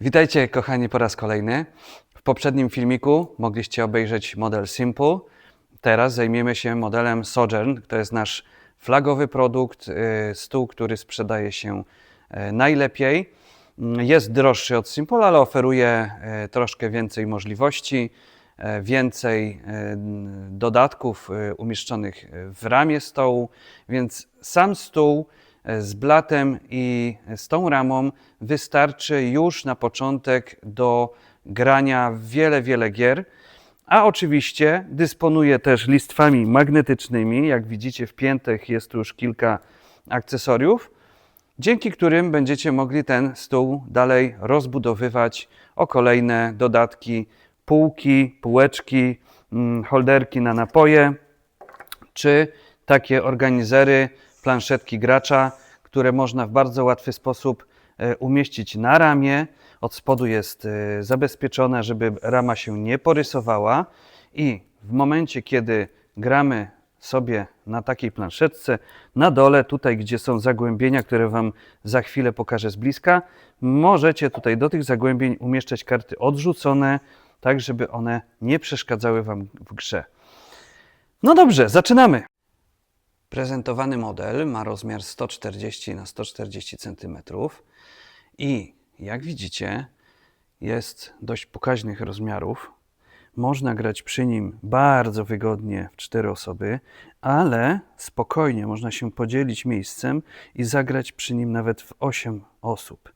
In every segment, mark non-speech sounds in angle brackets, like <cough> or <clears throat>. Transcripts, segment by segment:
Witajcie kochani po raz kolejny. W poprzednim filmiku mogliście obejrzeć model Simple. Teraz zajmiemy się modelem Sojourn. To jest nasz flagowy produkt, y, stół, który sprzedaje się y, najlepiej. Mm, Jest droższy od Simple, ale oferuje y, troszkę więcej możliwości, więcej dodatków umieszczonych w ramie stołu, więc sam stół z blatem i z tą ramą wystarczy już na początek do grania w wiele, wiele gier. A oczywiście dysponuje też listwami magnetycznymi. Jak widzicie, wpiętych jest tu już kilka akcesoriów, dzięki którym będziecie mogli ten stół dalej rozbudowywać o kolejne dodatki, półki, półeczki, mm, holderki na napoje, czy takie organizery, planszetki gracza, które można w bardzo łatwy sposób e, umieścić na ramię. Od spodu jest e, zabezpieczone, żeby rama się nie porysowała i w momencie, kiedy gramy sobie na takiej planszetce, na dole, tutaj gdzie są zagłębienia, które Wam za chwilę pokażę z bliska, możecie tutaj do tych zagłębień umieszczać karty odrzucone, tak żeby one nie przeszkadzały Wam w grze. No dobrze, zaczynamy. Prezentowany model ma rozmiar 140 na 140 cm i jak widzicie, jest dość pokaźnych rozmiarów. Można grać przy nim bardzo wygodnie w cztery osoby, ale spokojnie można się podzielić miejscem i zagrać przy nim nawet w 8 osób.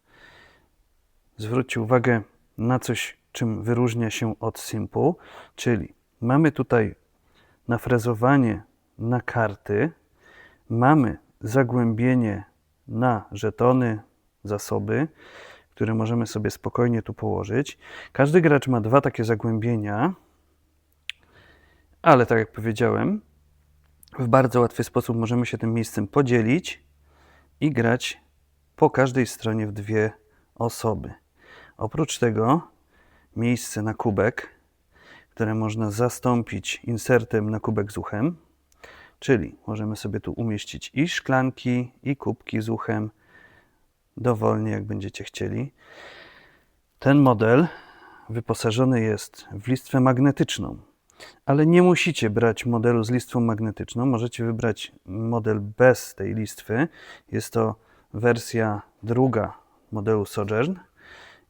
Zwróćcie uwagę na coś, czym wyróżnia się od Simple, czyli mamy tutaj nafrezowanie na karty, mamy zagłębienie na żetony, zasoby, które możemy sobie spokojnie tu położyć. Każdy gracz ma dwa takie zagłębienia, ale tak jak powiedziałem, w bardzo łatwy sposób możemy się tym miejscem podzielić i grać po każdej stronie w dwie osoby. Oprócz tego miejsce na kubek, które można zastąpić insertem na kubek z uchem, czyli możemy sobie tu umieścić i szklanki, i kubki z uchem, dowolnie jak będziecie chcieli. Ten model wyposażony jest w listwę magnetyczną, ale nie musicie brać modelu z listwą magnetyczną. Możecie wybrać model bez tej listwy. Jest to wersja druga modelu Sojourn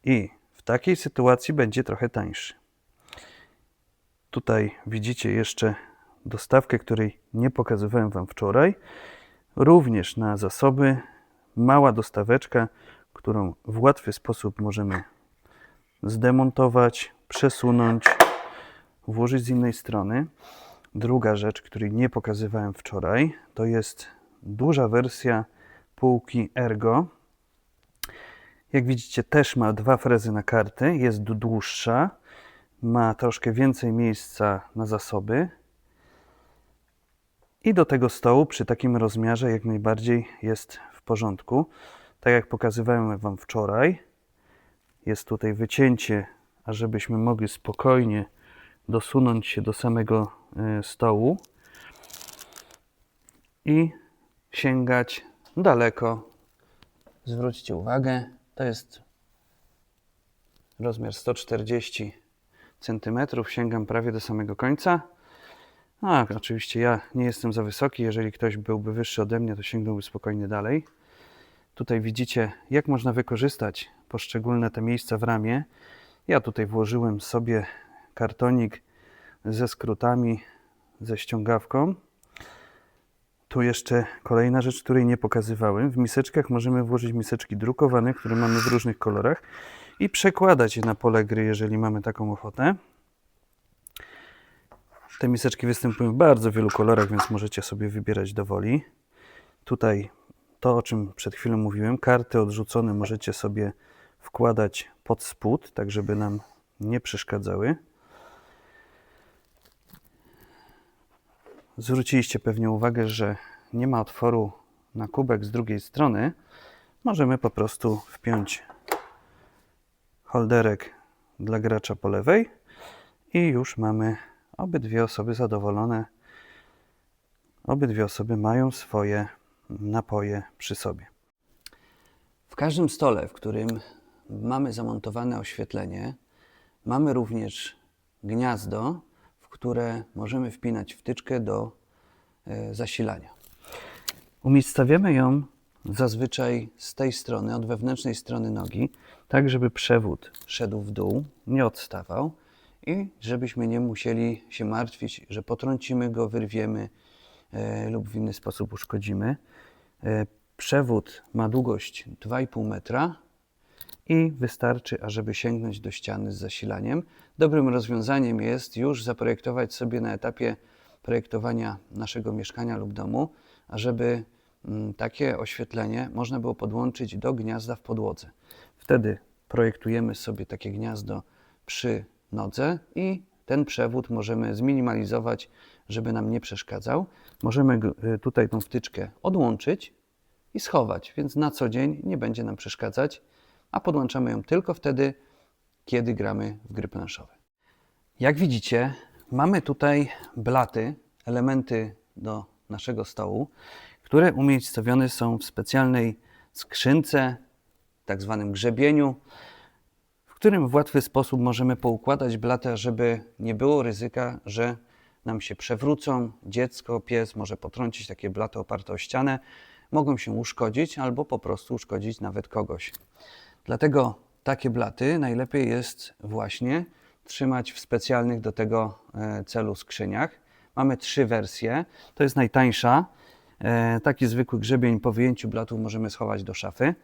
i w takiej sytuacji będzie trochę tańszy. Tutaj widzicie jeszcze dostawkę, której nie pokazywałem Wam wczoraj. Również na zasoby mała dostaweczka, którą w łatwy sposób możemy zdemontować, przesunąć, włożyć z innej strony. Druga rzecz, której nie pokazywałem wczoraj, to jest duża wersja półki Ergo. Jak widzicie, też ma dwa frezy na karty, jest dłuższa, ma troszkę więcej miejsca na zasoby. I do tego stołu przy takim rozmiarze jak najbardziej jest w porządku. Tak jak pokazywałem Wam wczoraj, jest tutaj wycięcie, ażebyśmy mogli spokojnie dosunąć się do samego e, stołu i sięgać daleko. Zwróćcie uwagę, to jest rozmiar 140 cm, sięgam prawie do samego końca. A, oczywiście ja nie jestem za wysoki. Jeżeli ktoś byłby wyższy ode mnie, to sięgnąłby spokojnie dalej. Tutaj widzicie, jak można wykorzystać poszczególne te miejsca w ramię. Ja tutaj włożyłem sobie kartonik ze skrótami, ze ściągawką. Tu jeszcze kolejna rzecz, której nie pokazywałem. W miseczkach możemy włożyć miseczki drukowane, które mamy w różnych kolorach i przekładać je na pole gry, jeżeli mamy taką ochotę. Te miseczki występują w bardzo wielu kolorach, więc możecie sobie wybierać do woli. Tutaj to, o czym przed chwilą mówiłem, karty odrzucone możecie sobie wkładać pod spód, tak żeby nam nie przeszkadzały. Zwróciliście pewnie uwagę, że nie ma otworu na kubek z drugiej strony. Możemy po prostu wpiąć holderek dla gracza po lewej i już mamy obydwie osoby zadowolone. Obydwie osoby mają swoje napoje przy sobie. W każdym stole, w którym mamy zamontowane oświetlenie, mamy również gniazdo, w które możemy wpinać wtyczkę do e, zasilania. Umiejscowiamy ją zazwyczaj z tej strony, od wewnętrznej strony nogi, tak żeby przewód szedł w dół, nie odstawał i żebyśmy nie musieli się martwić, że potrącimy go, wyrwiemy e, lub w inny sposób uszkodzimy. E, przewód ma długość 2,5 metra i wystarczy, ażeby sięgnąć do ściany z zasilaniem. Dobrym rozwiązaniem jest już zaprojektować sobie na etapie projektowania naszego mieszkania lub domu, ażeby mm, takie oświetlenie można było podłączyć do gniazda w podłodze. Wtedy projektujemy sobie takie gniazdo przy nodze i ten przewód możemy zminimalizować, żeby nam nie przeszkadzał. Możemy y, tutaj tą wtyczkę odłączyć i schować, więc na co dzień nie będzie nam przeszkadzać, a podłączamy ją tylko wtedy, kiedy gramy w gry planszowe. Jak widzicie, mamy tutaj blaty, elementy do naszego stołu, które umiejscowione są w specjalnej skrzynce, tak zwanym grzebieniu, którym w łatwy sposób możemy poukładać blaty, żeby nie było ryzyka, że nam się przewrócą, dziecko, pies może potrącić takie blaty oparte o ścianę, mogą się uszkodzić albo po prostu uszkodzić nawet kogoś. Dlatego takie blaty najlepiej jest właśnie trzymać w specjalnych do tego e, celu skrzyniach. Mamy trzy wersje. To jest najtańsza. E, Taki zwykły grzebień po wyjęciu blatów możemy schować do szafy.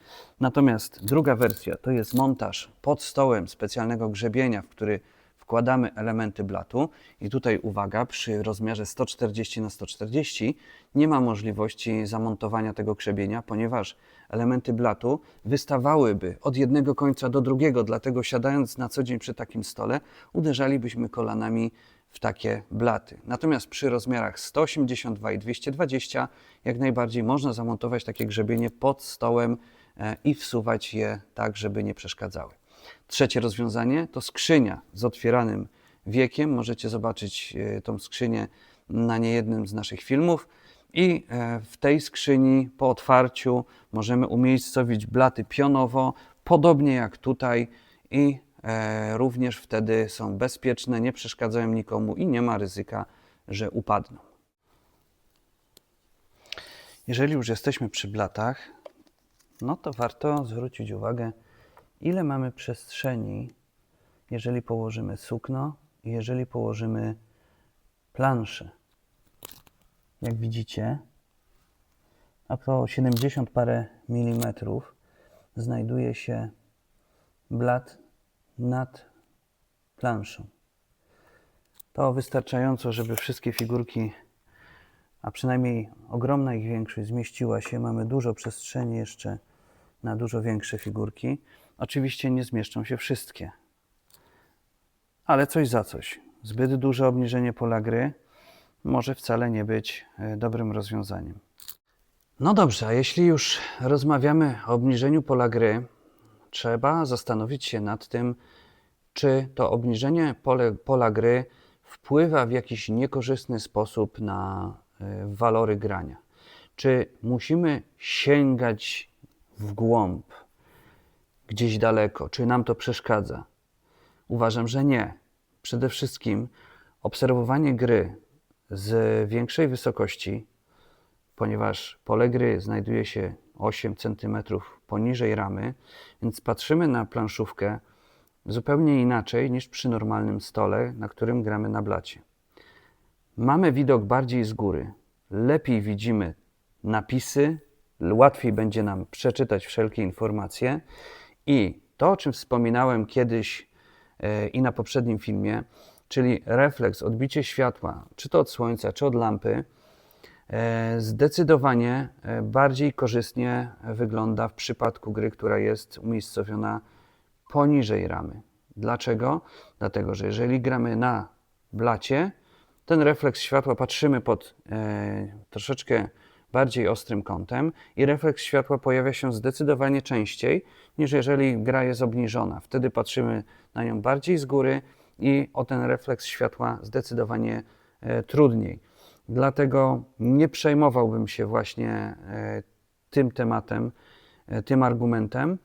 Natomiast druga wersja to jest montaż pod stołem specjalnego grzebienia, w który wkładamy elementy blatu. I tutaj uwaga, przy rozmiarze 140 na 140 nie ma możliwości zamontowania tego grzebienia, ponieważ elementy blatu wystawałyby od jednego końca do drugiego, dlatego siadając na co dzień przy takim stole uderzalibyśmy kolanami w takie blaty. Natomiast przy rozmiarach 182 i 220 jak najbardziej można zamontować takie grzebienie pod stołem e, i wsuwać je tak, żeby nie przeszkadzały. Trzecie rozwiązanie to skrzynia z otwieranym wiekiem. Możecie zobaczyć e, tą skrzynię na niejednym z naszych filmów. I e, w tej skrzyni po otwarciu możemy umiejscowić blaty pionowo, podobnie jak tutaj, i również wtedy są bezpieczne, nie przeszkadzają nikomu i nie ma ryzyka, że upadną. Jeżeli już jesteśmy przy blatach, no to warto zwrócić uwagę, ile mamy przestrzeni, jeżeli położymy sukno i jeżeli położymy planszę. Jak widzicie, to 70 parę milimetrów znajduje się blat nad planszą. To wystarczająco, żeby wszystkie figurki, a przynajmniej ogromna ich większość zmieściła się. Mamy dużo przestrzeni jeszcze na dużo większe figurki. Oczywiście nie zmieszczą się wszystkie, ale coś za coś. Zbyt duże obniżenie pola gry może wcale nie być e, dobrym rozwiązaniem. No dobrze, a jeśli już rozmawiamy o obniżeniu pola gry, trzeba zastanowić się nad tym, czy to obniżenie pole, pola gry wpływa w jakiś niekorzystny sposób na e, walory grania. Czy musimy sięgać w głąb, gdzieś daleko, czy nam to przeszkadza? Uważam, że nie. Przede wszystkim obserwowanie gry z większej wysokości, ponieważ pole gry znajduje się 8 cm poniżej ramy, więc patrzymy na planszówkę zupełnie inaczej niż przy normalnym stole, na którym gramy na blacie. Mamy widok bardziej z góry, lepiej widzimy napisy, łatwiej będzie nam przeczytać wszelkie informacje i to, o czym wspominałem kiedyś e, i na poprzednim filmie, czyli refleks, odbicie światła, czy to od słońca, czy od lampy, zdecydowanie e, bardziej korzystnie wygląda w przypadku gry, która jest umiejscowiona poniżej ramy. Dlaczego? Dlatego, że jeżeli gramy na blacie, ten refleks światła patrzymy pod e, troszeczkę bardziej ostrym kątem i refleks światła pojawia się zdecydowanie częściej niż jeżeli gra jest obniżona. Wtedy patrzymy na nią bardziej z góry i o ten refleks światła zdecydowanie e, trudniej. Dlatego nie przejmowałbym się właśnie e, tym tematem, e, tym argumentem.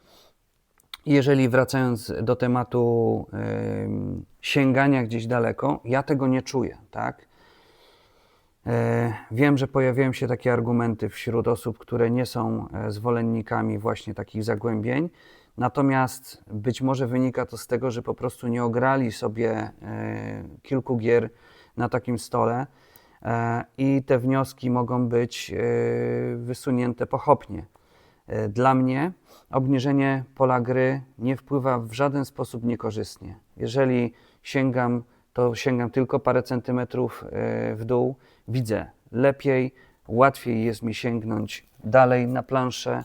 Jeżeli wracając do tematu sięgania gdzieś daleko, ja tego nie czuję, tak? E, Wiem, że pojawiają się takie argumenty wśród osób, które nie są zwolennikami właśnie takich zagłębień. Natomiast być może wynika to z tego, że po prostu nie ograli sobie kilku gier na takim stole i te wnioski mogą być e, wysunięte pochopnie. E, Dla mnie obniżenie pola gry nie wpływa w żaden sposób niekorzystnie. Jeżeli sięgam, to sięgam tylko parę centymetrów e, w dół, widzę lepiej, łatwiej jest mi sięgnąć dalej na planszę.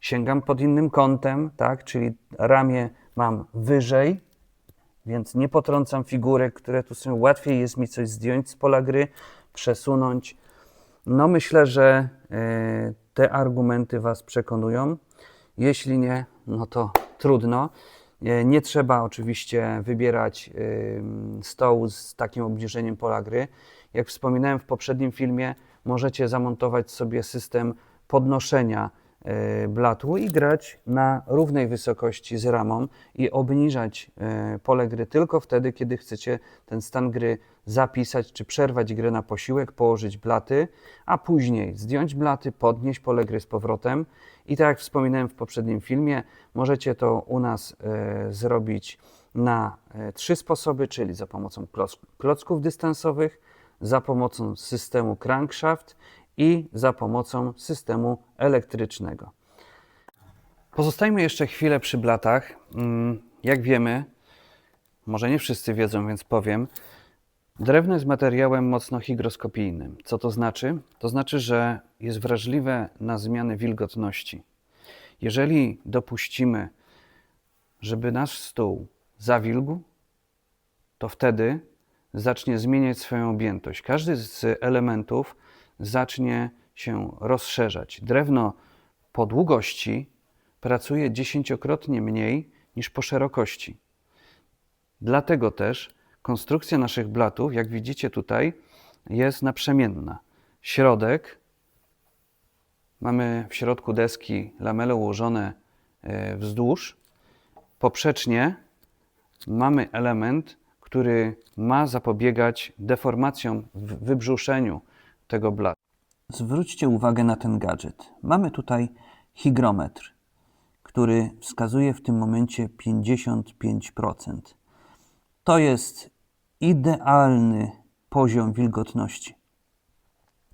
Sięgam pod innym kątem, tak, czyli ramię mam wyżej, więc nie potrącam figurek, które tu są. Łatwiej jest mi coś zdjąć z pola gry, przesunąć. No myślę, że e, te argumenty Was przekonują. Jeśli nie, no to trudno. E, Nie trzeba oczywiście wybierać ym, stołu z takim obniżeniem pola gry. Jak wspominałem w poprzednim filmie, możecie zamontować sobie system podnoszenia e, blatu i grać na równej wysokości z ramą i obniżać e, pole gry tylko wtedy, kiedy chcecie ten stan gry zapisać, czy przerwać grę na posiłek, położyć blaty, a później zdjąć blaty, podnieść pole gry z powrotem. I tak jak wspominałem w poprzednim filmie, możecie to u nas e, zrobić na e, trzy sposoby, czyli za pomocą kloc- klocków dystansowych, za pomocą systemu crankshaft i za pomocą systemu elektrycznego. Pozostajmy jeszcze chwilę przy blatach. Mm, Jak wiemy, może nie wszyscy wiedzą, więc powiem, drewno jest materiałem mocno hygroskopijnym. Co to znaczy? To znaczy, że jest wrażliwe na zmiany wilgotności. Jeżeli dopuścimy, żeby nasz stół zawilgł, to wtedy zacznie zmieniać swoją objętość. Każdy z elementów zacznie się rozszerzać. Drewno po długości pracuje dziesięciokrotnie mniej niż po szerokości. Dlatego też konstrukcja naszych blatów, jak widzicie tutaj, jest naprzemienna. Środek, mamy w środku deski lamele ułożone e, wzdłuż. Poprzecznie mamy element, który ma zapobiegać deformacjom w wybrzuszeniu tego blatu. Zwróćcie uwagę na ten gadżet. Mamy tutaj hygrometr, który wskazuje w tym momencie 55%. To jest idealny poziom wilgotności.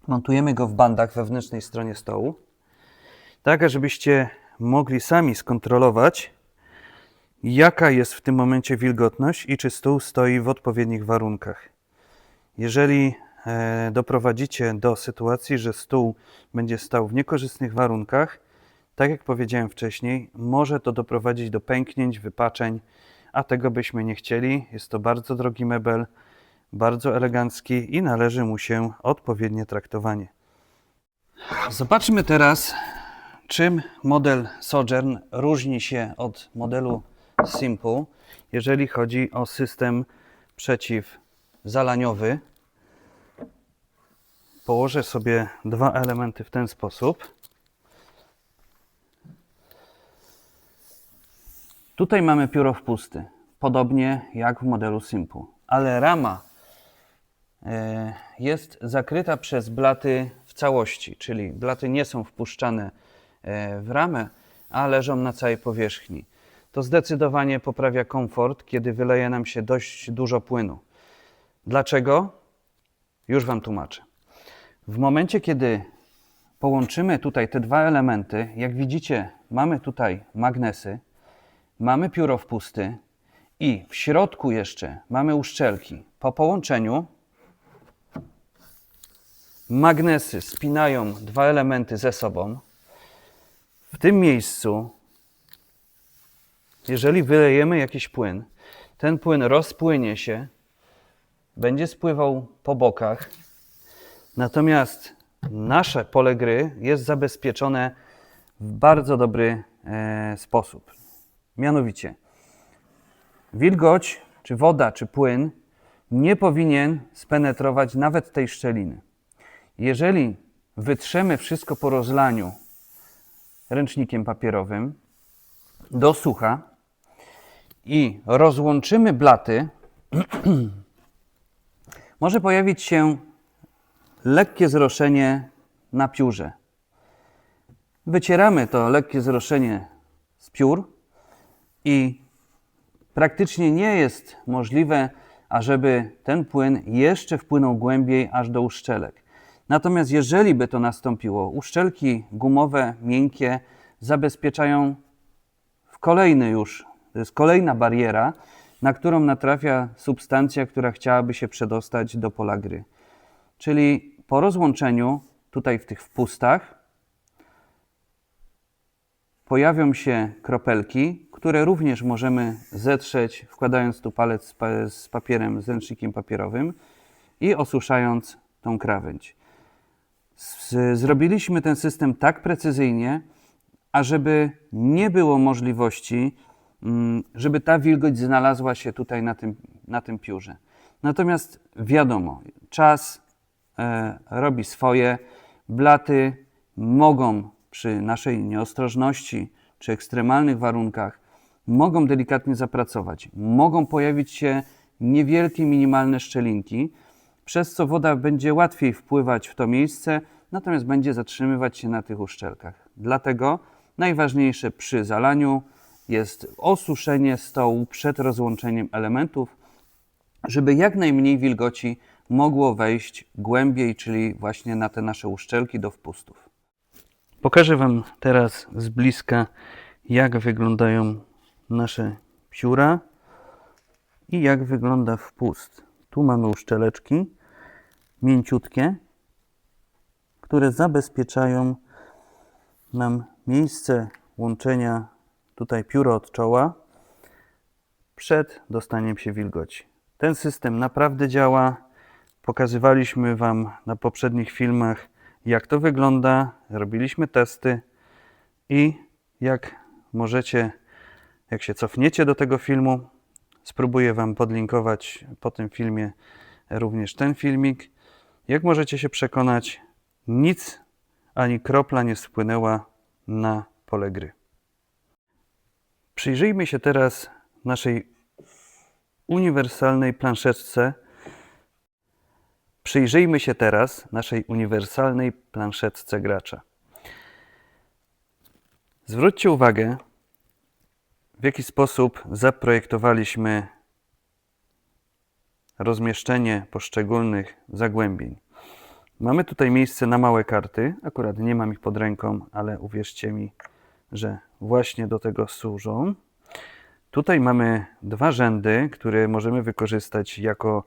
Montujemy go w bandach wewnętrznej stronie stołu, tak żebyście mogli sami skontrolować, jaka jest w tym momencie wilgotność i czy stół stoi w odpowiednich warunkach. Jeżeli doprowadzicie do sytuacji, że stół będzie stał w niekorzystnych warunkach, tak jak powiedziałem wcześniej, może to doprowadzić do pęknięć, wypaczeń, a tego byśmy nie chcieli. Jest to bardzo drogi mebel, bardzo elegancki i należy mu się odpowiednie traktowanie. Zobaczmy teraz, czym model Sojourn różni się od modelu Simple, jeżeli chodzi o system przeciwzalaniowy. Położę sobie dwa elementy w ten sposób. Tutaj mamy pióro wpusty, podobnie jak w modelu Simple, ale rama e, jest zakryta przez blaty w całości, czyli blaty nie są wpuszczane e, w ramę, a leżą na całej powierzchni. To zdecydowanie poprawia komfort, kiedy wyleje nam się dość dużo płynu. Dlaczego? Już Wam tłumaczę. W momencie, kiedy połączymy tutaj te dwa elementy, jak widzicie, mamy tutaj magnesy, mamy pióro wpusty i w środku jeszcze mamy uszczelki. Po połączeniu magnesy spinają dwa elementy ze sobą. W tym miejscu, jeżeli wylejemy jakiś płyn, ten płyn rozpłynie się, będzie spływał po bokach, natomiast nasze pole gry jest zabezpieczone w bardzo dobry e, sposób. Mianowicie, wilgoć, czy woda, czy płyn nie powinien spenetrować nawet tej szczeliny. Jeżeli wytrzemy wszystko po rozlaniu ręcznikiem papierowym, do sucha i rozłączymy blaty, <clears throat> może pojawić się lekkie zroszenie na piórze. Wycieramy to lekkie zroszenie z piór i praktycznie nie jest możliwe, ażeby ten płyn jeszcze wpłynął głębiej aż do uszczelek. Natomiast jeżeli by to nastąpiło, uszczelki gumowe, miękkie zabezpieczają w kolejny już, to jest kolejna bariera, na którą natrafia substancja, która chciałaby się przedostać do pola gry. Czyli po rozłączeniu, tutaj w tych wpustach, pojawią się kropelki, które również możemy zetrzeć, wkładając tu palec z, pa- z papierem, z ręcznikiem papierowym i osuszając tą krawędź. Zrobiliśmy ten system tak precyzyjnie, ażeby nie było możliwości, mm, żeby ta wilgoć znalazła się tutaj na tym, na tym piórze. Natomiast wiadomo, czas robi swoje. Blaty mogą przy naszej nieostrożności czy ekstremalnych warunkach mogą delikatnie zapracować. Mogą pojawić się niewielkie, minimalne szczelinki, przez co woda będzie łatwiej wpływać w to miejsce, natomiast będzie zatrzymywać się na tych uszczelkach. Dlatego najważniejsze przy zalaniu jest osuszenie stołu przed rozłączeniem elementów, żeby jak najmniej wilgoci mogło wejść głębiej, czyli właśnie na te nasze uszczelki do wpustów. Pokażę Wam teraz z bliska, jak wyglądają nasze pióra i jak wygląda wpust. Tu mamy uszczeleczki mięciutkie, które zabezpieczają nam miejsce łączenia tutaj pióro od czoła przed dostaniem się wilgoci. Ten system naprawdę działa. Pokazywaliśmy Wam na poprzednich filmach, jak to wygląda. Robiliśmy testy i jak możecie, jak się cofniecie do tego filmu, spróbuję Wam podlinkować po tym filmie również ten filmik. Jak możecie się przekonać, nic ani kropla nie spłynęła na pole gry. Przyjrzyjmy się teraz naszej uniwersalnej planszetce. Przyjrzyjmy się teraz naszej uniwersalnej planszetce gracza. Zwróćcie uwagę, w jaki sposób zaprojektowaliśmy rozmieszczenie poszczególnych zagłębień. Mamy tutaj miejsce na małe karty. Akurat nie mam ich pod ręką, ale uwierzcie mi, że właśnie do tego służą. Tutaj mamy dwa rzędy, które możemy wykorzystać jako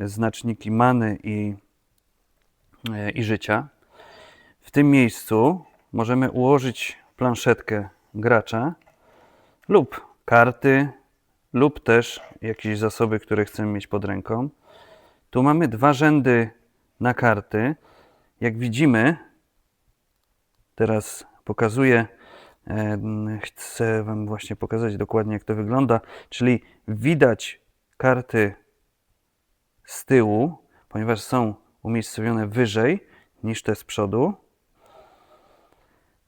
znaczniki many i, e, i życia. W tym miejscu możemy ułożyć planszetkę gracza lub karty, lub też jakieś zasoby, które chcemy mieć pod ręką. Tu mamy dwa rzędy na karty. Jak widzimy, teraz pokazuję, e, chcę Wam właśnie pokazać dokładnie, jak to wygląda. Czyli widać karty z tyłu, ponieważ są umiejscowione wyżej niż te z przodu.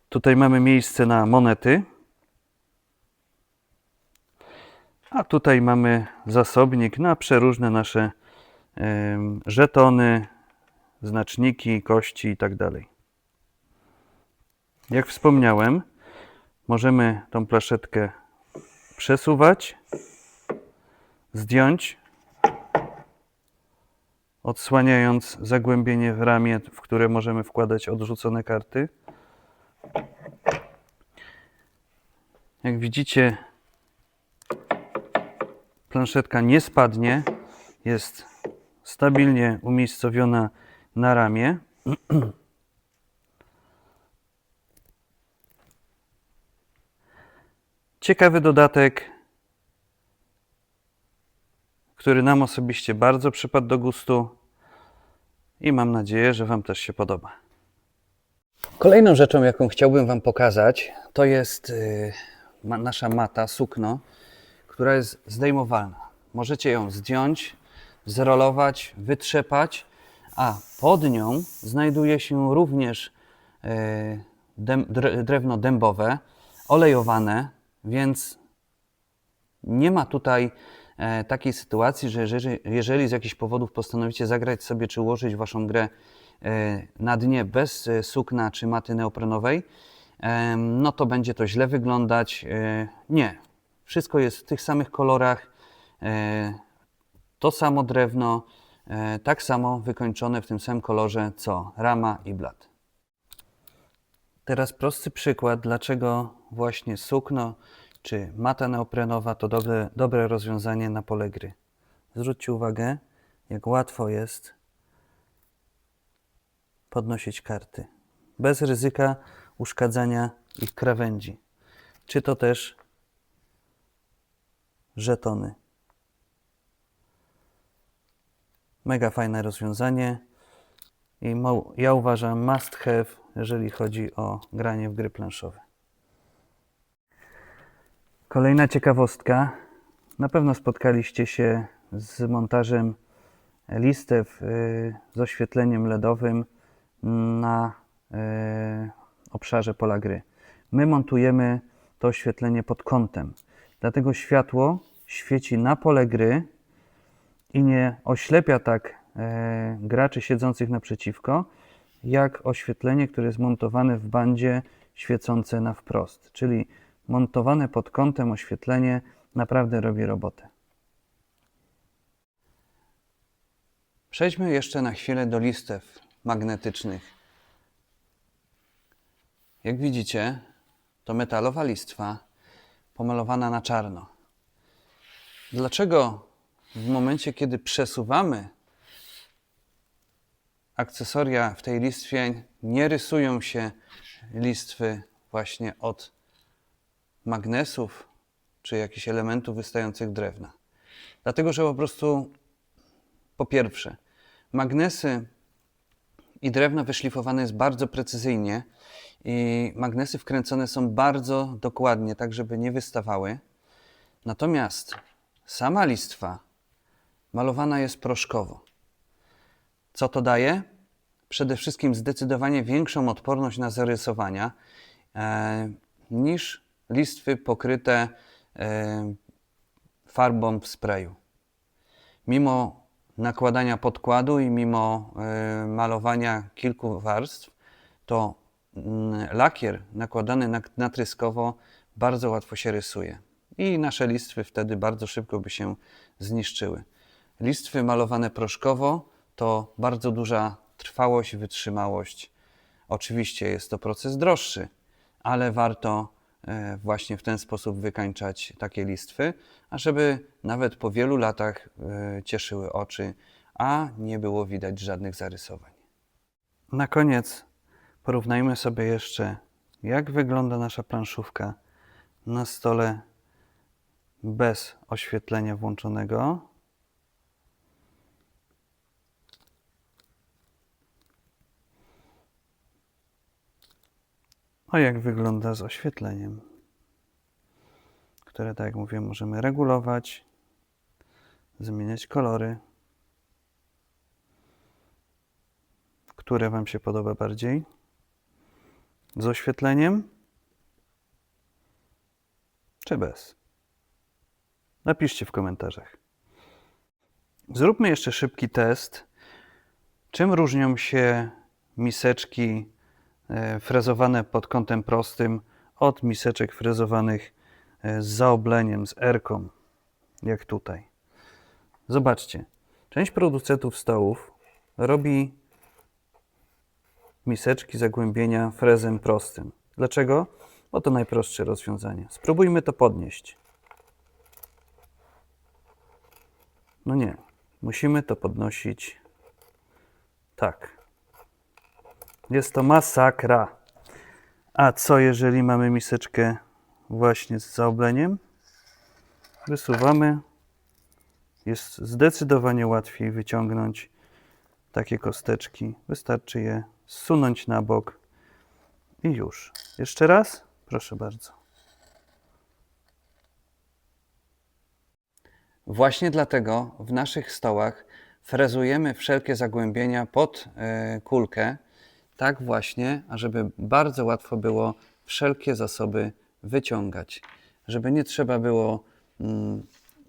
Tutaj mamy miejsce na monety. A tutaj mamy zasobnik na przeróżne nasze żetony, znaczniki, kości i tak. Jak wspomniałem, możemy tą plaszetkę przesuwać, zdjąć, odsłaniając zagłębienie w ramię, w które możemy wkładać odrzucone karty. Jak widzicie, planszetka nie spadnie, jest stabilnie umiejscowiona na ramię. <clears throat> Ciekawy dodatek, który nam osobiście bardzo przypadł do gustu i mam nadzieję, że Wam też się podoba. Kolejną rzeczą, jaką chciałbym Wam pokazać, to jest y, nasza mata, sukno, która jest zdejmowalna. Możecie ją zdjąć, zrolować, wytrzepać, a pod nią znajduje się również y, drewno dębowe, olejowane, Więc nie ma tutaj takiej sytuacji, że jeżeli, jeżeli z jakichś powodów postanowicie zagrać sobie czy ułożyć waszą grę e, na dnie bez e, sukna czy maty neoprenowej, no to będzie to źle wyglądać. E, Nie. Wszystko jest w tych samych kolorach, e, to samo drewno, e, tak samo wykończone w tym samym kolorze co rama i blat. Teraz prosty przykład, dlaczego właśnie sukno czy mata neoprenowa to dobre, dobre rozwiązanie na pole gry. Zwróćcie uwagę, jak łatwo jest podnosić karty bez ryzyka uszkadzania ich krawędzi. Czy to też żetony. Mega fajne rozwiązanie i ja uważam must have, jeżeli chodzi o granie w gry planszowe. Kolejna ciekawostka. Na pewno spotkaliście się z montażem listew y, z oświetleniem LEDowym na y, obszarze pola gry. My montujemy to oświetlenie pod kątem, dlatego światło świeci na pole gry i nie oślepia tak e, graczy siedzących naprzeciwko, jak oświetlenie, które jest montowane w bandzie świecące na wprost. Czyli montowane pod kątem oświetlenie naprawdę robi robotę. Przejdźmy jeszcze na chwilę do listew magnetycznych. Jak widzicie, to metalowa listwa pomalowana na czarno. Dlaczego w momencie, kiedy przesuwamy akcesoria w tej listwie, nie rysują się listwy właśnie od magnesów czy jakichś elementów wystających drewna? Dlatego, że po prostu po pierwsze, magnesy i drewno wyszlifowane jest bardzo precyzyjnie i magnesy wkręcone są bardzo dokładnie, tak żeby nie wystawały. Natomiast sama listwa malowana jest proszkowo. Co to daje? Przede wszystkim zdecydowanie większą odporność na zarysowania e, niż listwy pokryte e, farbą w sprayu. Mimo nakładania podkładu i mimo e, malowania kilku warstw, to mm, lakier nakładany na- natryskowo bardzo łatwo się rysuje. I nasze listwy wtedy bardzo szybko by się zniszczyły. Listwy malowane proszkowo to bardzo duża trwałość wytrzymałość. Oczywiście jest to proces droższy, ale warto właśnie w ten sposób wykańczać takie listwy, ażeby nawet po wielu latach e, cieszyły oczy, a nie było widać żadnych zarysowań. Na koniec porównajmy sobie jeszcze, jak wygląda nasza planszówka na stole bez oświetlenia włączonego. A jak wygląda z oświetleniem, które, tak jak mówiłem, możemy regulować, zmieniać kolory. Które Wam się podoba bardziej? Z oświetleniem? Czy bez? Napiszcie w komentarzach. Zróbmy jeszcze szybki test. Czym różnią się miseczki frezowane pod kątem prostym od miseczek frezowanych e, z zaobleniem, z erką, jak tutaj? Zobaczcie, część producentów stołów robi miseczki zagłębienia frezem prostym. Dlaczego? Bo to najprostsze rozwiązanie. Spróbujmy to podnieść. No nie, musimy to podnosić tak. Jest to masakra. A co jeżeli mamy miseczkę właśnie z zaobleniem? Wysuwamy. Jest zdecydowanie łatwiej wyciągnąć takie kosteczki. Wystarczy je zsunąć na bok i już. Jeszcze raz? Proszę bardzo. Właśnie dlatego w naszych stołach frezujemy wszelkie zagłębienia pod e, kulkę, tak właśnie, ażeby bardzo łatwo było wszelkie zasoby wyciągać. żeby nie trzeba było mm,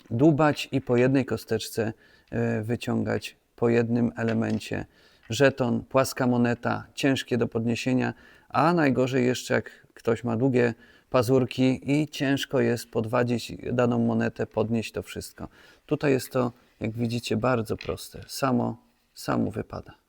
dłubać i po jednej kosteczce e, wyciągać po jednym elemencie żeton, płaska moneta, ciężkie do podniesienia, a najgorzej jeszcze jak ktoś ma długie pazurki i ciężko jest podwadzić daną monetę, podnieść to wszystko. Tutaj jest to, jak widzicie, bardzo proste. Samo, samo wypada.